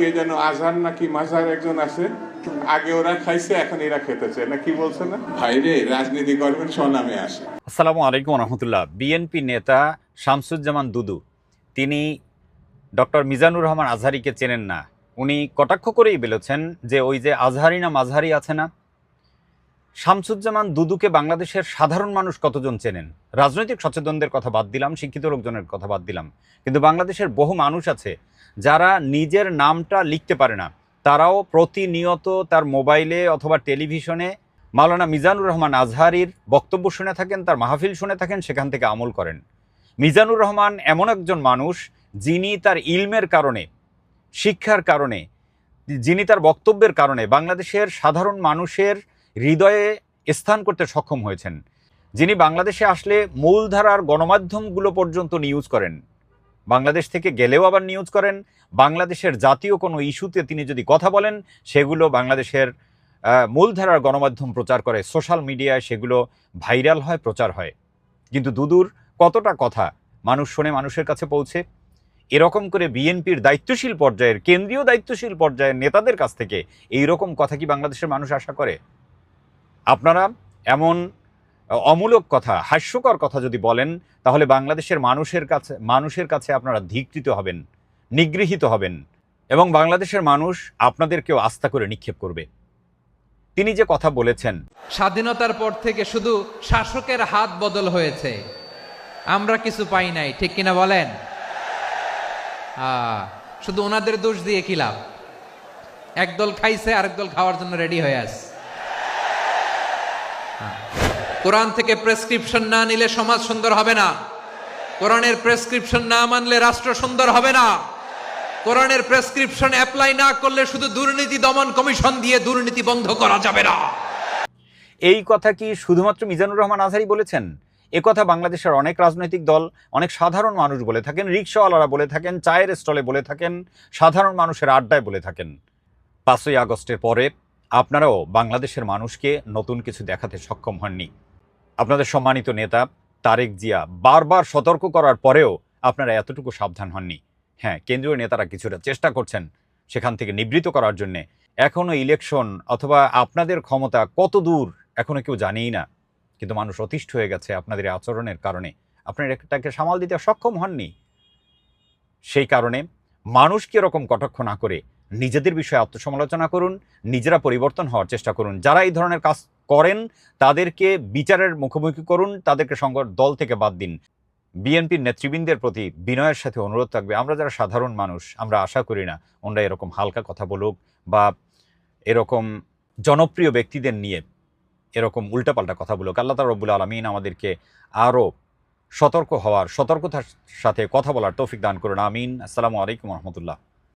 কে যেন আজহার নাকি মাঝার একজন আছে আগে ওরা খাইছে এখন এরা খেতেছে না কি বলছে না? ভাইরে রাজনীতি করবেন স্বনামে আসে। আসসালামু আলাইকুম রহমতুল্লাহ বিএনপি নেতা শামসুজ্জামান দুদু তিনি ডক্টর মিজানুর রহমান আজহারিকে চেনেন না। উনি কটাক্ষ করেই বলেছেন যে ওই যে আজহারি না মাঝহারি আছে না? শামসুজ্জামান দুদুকে বাংলাদেশের সাধারণ মানুষ কতজন চেনেন? রাজনৈতিক সচেতনদের কথা বাদ দিলাম, শিক্ষিত লোকজনের কথা বাদ দিলাম। কিন্তু বাংলাদেশের বহু মানুষ আছে যারা নিজের নামটা লিখতে পারে না। তারাও প্রতিনিয়ত তার মোবাইলে অথবা টেলিভিশনে মাওলানা মিজানুর রহমান আজহারির বক্তব্য শুনে থাকেন, তার মাহফিল শুনে থাকেন, সেখান থেকে আমল করেন। মিজানুর রহমান এমন একজন মানুষ যিনি তার ইলমের কারণে, শিক্ষার কারণে, যিনি তার বক্তব্যের কারণে বাংলাদেশের সাধারণ মানুষের হৃদয়ে স্থান করতে সক্ষম হয়েছেন। যিনি বাংলাদেশে আসলে মূলধারার গণমাধ্যমগুলো পর্যন্ত নিউজ করেন। বাংলাদেশ থেকে গেলেও আবার নিউজ করেন। বাংলাদেশের জাতীয় কোনো ইস্যুতে তিনি যদি কথা বলেন, সেগুলো বাংলাদেশের মূলধারার গণমাধ্যম প্রচার করে। সোশ্যাল মিডিয়ায় সেগুলো ভাইরাল হয়, প্রচার হয়। কিন্তু দুদূর কতটা কথা মানুষ শোনে মানুষের কাছে পৌঁছে? এরকম করে বিএনপির দায়িত্বশীল পর্যায়ের, কেন্দ্রীয় দায়িত্বশীল পর্যায়ের নেতাদের কাছ থেকে এই রকম কথা কি বাংলাদেশের মানুষ আশা করে? আপনারা এমন অমূলক কথা, হাস্যকর কথা যদি বলেন, তাহলে বাংলাদেশের মানুষের কাছে মানুষের কাছে আপনারা ধিকৃত হবেন, নিগৃহীত হবেন এবং বাংলাদেশের মানুষ আপনাদেরকেও আস্থা করে নিক্ষেপ করবে। তিনি যে কথা বলেছেন, স্বাধীনতার পর থেকে শুধু শাসকের হাত বদল হয়েছে। আমরা কিছু পাই নাই, ঠিক কিনা বলেন? শুধু ওনাদের দোষ দিয়ে কি লাভ? একদল খাইছে আরেক দল খাওয়ার জন্য রেডি হয়ে আস কোরআন থেকে প্রেসক্রিপশন না নিলে সমাজ সুন্দর হবে না। কোরআনের প্রেসক্রিপশন না মানলে রাষ্ট্র সুন্দর হবে না। কোরআনের প্রেসক্রিপশন অ্যাপ্লাই না করলে শুধু দুর্নীতি দমন কমিশন দিয়ে দুর্নীতি বন্ধ করা যাবে না। এই কথা কি শুধুমাত্র মিজানুর রহমান আজহারি বলেছেন? কথা বাংলাদেশের অনেক রাজনৈতিক দল, অনেক সাধারণ মানুষ বলে থাকেন, রিক্সাওয়ালারা বলে থাকেন, চায়ের স্টলে বলে থাকেন, সাধারণ মানুষের আড্ডায় বলে থাকেন। পাঁচই আগস্টের পরে আপনারাও বাংলাদেশের মানুষকে নতুন কিছু দেখাতে সক্ষম হননি। আপনাদের সম্মানিত নেতা তারেক জিয়া বারবার সতর্ক করার পরেও আপনারা এতটুকু সাবধান হননি। হ্যাঁ কেন্দ্রীয় নেতারা কিছুটা চেষ্টা করছেন সেখান থেকে নিবৃত করার জন্যে। এখনও ইলেকশন অথবা আপনাদের ক্ষমতা কত দূর এখনও কেউ জানেই না। কিন্তু মানুষ অতিষ্ঠ হয়ে গেছে আপনাদের আচরণের কারণে। আপনারা এটাকে সামাল দিতে সক্ষম হননি। সেই কারণে মানুষকে এরকম কটাক্ষ না করে নিজেদের বিষয়ে আত্মসমালোচনা করুন, নিজেরা পরিবর্তন হওয়ার চেষ্টা করুন। যারা এই ধরনের কাজ করেন, তাদেরকে বিচারের মুখোমুখি করুন, তাদেরকে সঙ্গ দল থেকে বাদ দিন। বিএনপির নেতৃবৃন্দের প্রতি বিনয়ের সাথে অনুরোধ থাকবে, আমরা যারা সাধারণ মানুষ, আমরা আশা করি না ওনারা এরকম হালকা কথা বলুক বা এরকম জনপ্রিয় ব্যক্তিদের নিয়ে এরকম উল্টাপাল্টা কথা বলুক। আল্লাহ তালা রব্বুল আলমিন আমাদেরকে আরও সতর্ক হওয়ার সতর্কতার সাথে কথা বলার তৌফিক দান করুন। আমিন। আসসালামু আলাইকুম রহমতুল্লাহ।